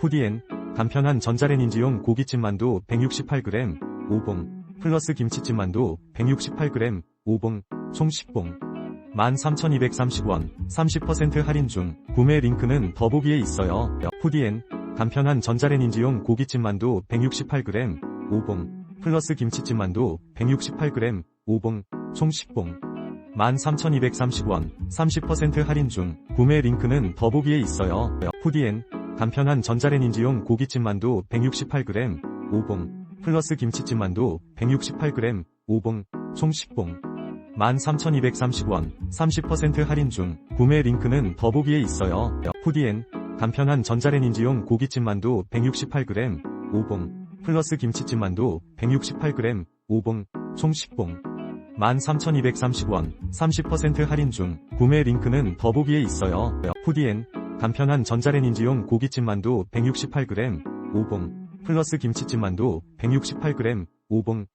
푸디엔 간편한 전자레인지용 고깃집 만두 168g 5봉 플러스 김치찜 만두 168g 5봉 총 10봉 13,230원 30% 할인 중 구매 링크는 더보기에 있어요. 푸디엔 간편한 전자레인지용 고깃집 만두 168g 5봉 플러스 김치찜 만두 168g 5봉 총 10봉 13,230원 30% 할인 중 구매 링크는 더보기에 있어요. 푸디엔 간편한 전자레인지용 고깃집 만두 168g 5봉. 플러스 김치찜 만두 168g 5봉. 총 10봉. 13,230원 30% 할인 중 구매 링크는 더보기에 있어요. 푸디엔. 간편한 전자레인지용 고깃집 만두 168g 5봉. 플러스 김치찜 만두 168g 5봉. 총 10봉. 13,230원 30% 할인 중 구매 링크는 더보기에 있어요. 푸디엔 간편한 전자레인지용 고깃집 만두 168g 5봉 플러스 김치찜 만두 168g 5봉